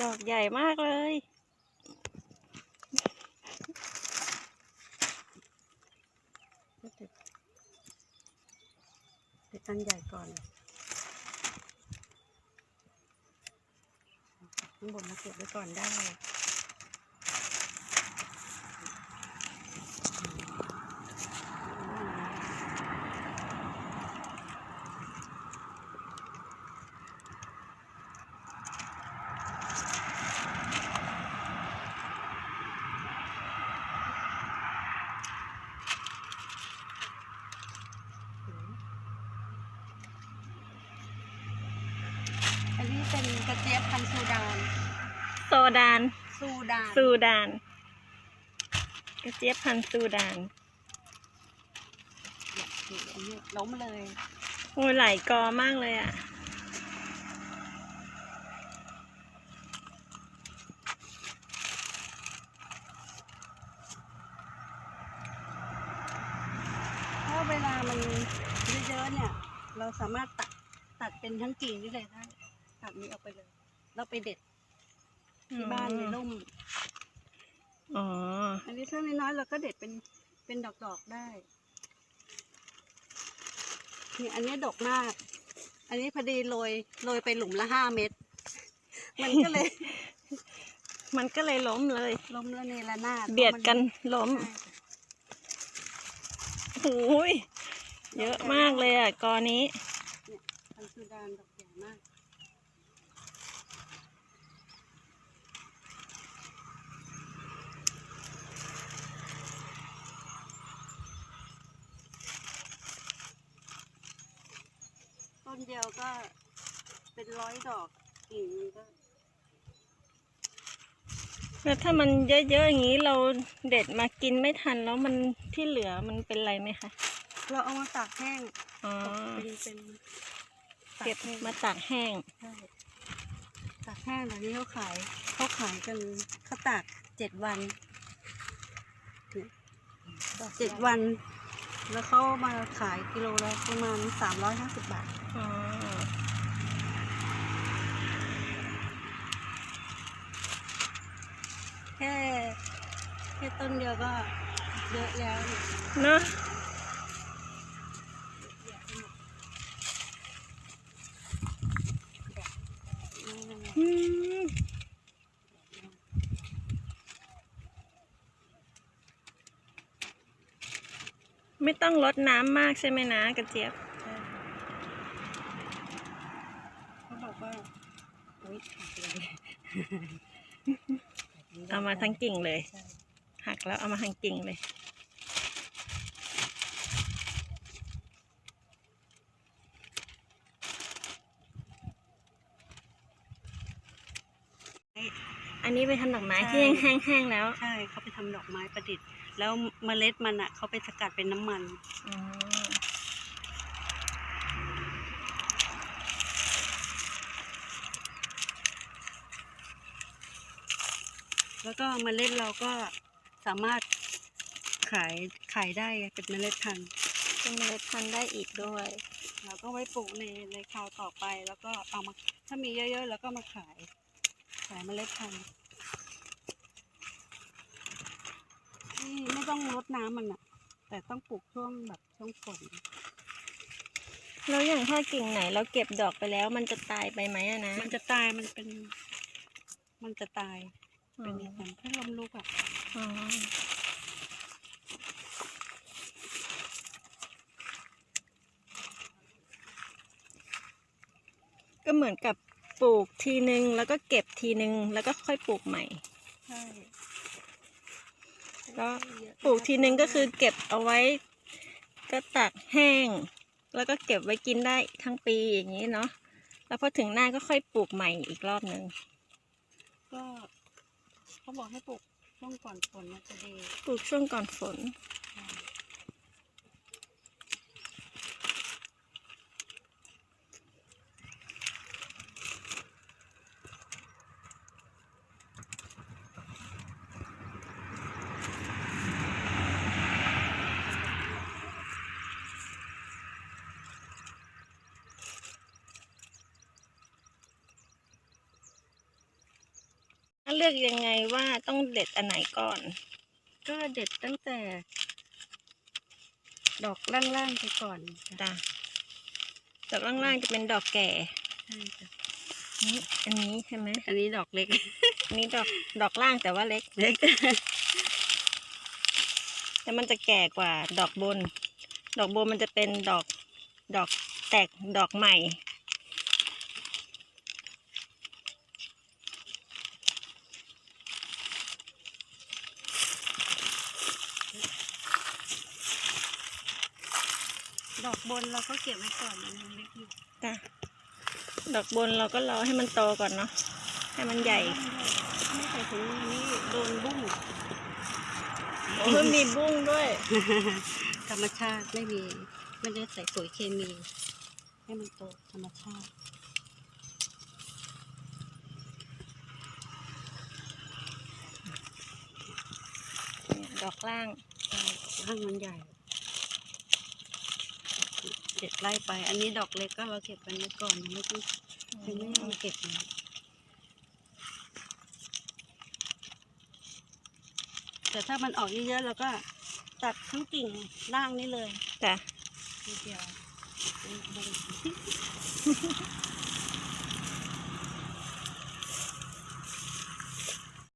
ดอกใหญ่มากเลยติดต้นใหญ่ก่อนข้างบนมาเก็บไว้ก่อนได้ อันนี้เป็นกระเจี๊ยบพันธุ์ซูดาน โซ ดานซูดานซูดาน กระเจี๊ยบพันธุ์ซูดานเนี่ยนี่อันนี้ล้มเลย โอ้ยหลายกอมากเลยอะ เพราะเวลามันเยอะๆเนี่ย เราสามารถตัดตัดเป็นทั้งกิ่งนี่เลยได้ ตัดนี้ออกไปเลย เราไปเด็ด ที่บ้านในร่มอ๋อ อันนี้ถ้าน้อยๆเราก็เด็ดเป็นเป็นดอกๆได้นี่อันนี้ดกมาก อันนี้พอดีโรยโรยไปหลุมละห้าเม็ด มันก็เลย มันก็เลยล้มเลย ล้มละเนระนาดเบียดกันล้มใช่โอ้ยเยอะมากเลยอะกอนี้ เนี่ยพันธุ์ซูดานดอกใหญ่มาก นเดียวก็เป็นร้อยดอกกิ่งมันก็แล้วถ้ามันเยอะๆอย่างนี้เราเด็ดมากินไม่ทันแล้วมันที่เหลือมันเป็นไรไหมคะเราเอามาตากแห้งอ๋อเป็นเป็นตาเก็บแห้งมาตากแห้งใช่ตากแห้งแบบนี้เขาขายเขาขายกันเขาตากเจ็ดวันเนี่ยเจ็ดวัน แล้วเขามาขายกิโลละประมาณสามร้อยห้าสิบบาท อ๋อแค่แค่ต้นเดียวก็เยอะแล้วเนี่ยเนอะอืมไม่ต้องลดน้ำมากใช่ไหมนะกระเจี๊ยบ ใช่เขาบอกว่าอุ้ยขาดเลยเอามาทั้งกิ่งเลยใช่หักแล้วเอามาทั้งกิ่งเลยอันนี้ไปทำดอกไม้ที่แห้งๆแล้ว ใช่เขาไปทำดอกไม้ประดิษฐ์ แล้วเมล็ดมันอะเขาไปสกัดเป็นน้ำมันอ๋อ แล้วก็เมล็ดเราก็สามารถขายขายได้เป็นเมล็ดพันธุ์เป็นเมล็ดพันธุ์ได้อีกด้วยเราก็ไว้ปลูกในในคราวต่อไปแล้วก็เอามาถ้ามีเยอะๆแล้วก็มาขาย ขายเมล็ดพันธุ์นี่ไม่ต้องรดน้ำมันอะแต่ต้องปลูกช่วงแบบช่วงฝนแล้วอย่างถ้ากิ่งไหนเราเก็บดอกไปแล้ว มันจะตายไปไหมอะนะมันจะตายมันเป็น มันจะตายอ๋ เป็นอเหมือนพัดลมลุกอะอ๋อก็เหมือนกับปลูกทีนึง แล้วก็เก็บทีนึง แล้วก็ค่อยปลูกใหม่ ใช่ก็ปลูกทีนึงก็คือเก็บเอาไว้ ก็ตากแห้ง แล้วก็เก็บไว้กินได้ทั้งปีอย่างนี้เนาะแล้วพอถึงหน้าก็ค่อยปลูกใหม่อีกรอบหนึ่งก็ เขาบอกให้ปลูกช่วงก่อนฝนมันจะดี ปลูกช่วงก่อนฝน เลือกยังไงว่าต้องเด็ดอันไหนก่อน ก็เด็ดตั้งแต่ ดอกล่างๆไปก่อนจ้ะจ้ะดอกล่างๆจะเป็นดอกแก่ใช่จ้ะนี่อันนี้ใช่ไหมอันนี้ดอกเล็ก อันนี้ดอกดอกล่างแต่ว่าเล็กเล็กแต่มันจะแก่กว่าดอกบน ดอกบนมันจะเป็นดอกดอกแตกดอกใหม่ บนเราก็เก็บไว้ก่อนมันยังเล็กอยู่จ้ะดอกบนเราก็รอให้มันโตก่อนเนาะให้มันใหญ่ไม่ใส่ถุงมือนี่โดนบุ้งโอ้ยมีบุ้งด้วย ธรรมชาติไม่มีไม่ได้ใส่ปุ๋ยเคมี ให้มันโตธรรมชาติดอกล่างร่างมันใหญ่ เด็ดไล่ไป อันนี้ดอกเล็กก็เราเก็บกันไว้ก่อนยังไม่ต้องยังไม่ต้องเก็บนะแต่ถ้ามันออกเยอะๆเราก็ตัดทั้งกิ่งล่างนี่เลยจ้ะทีเดียว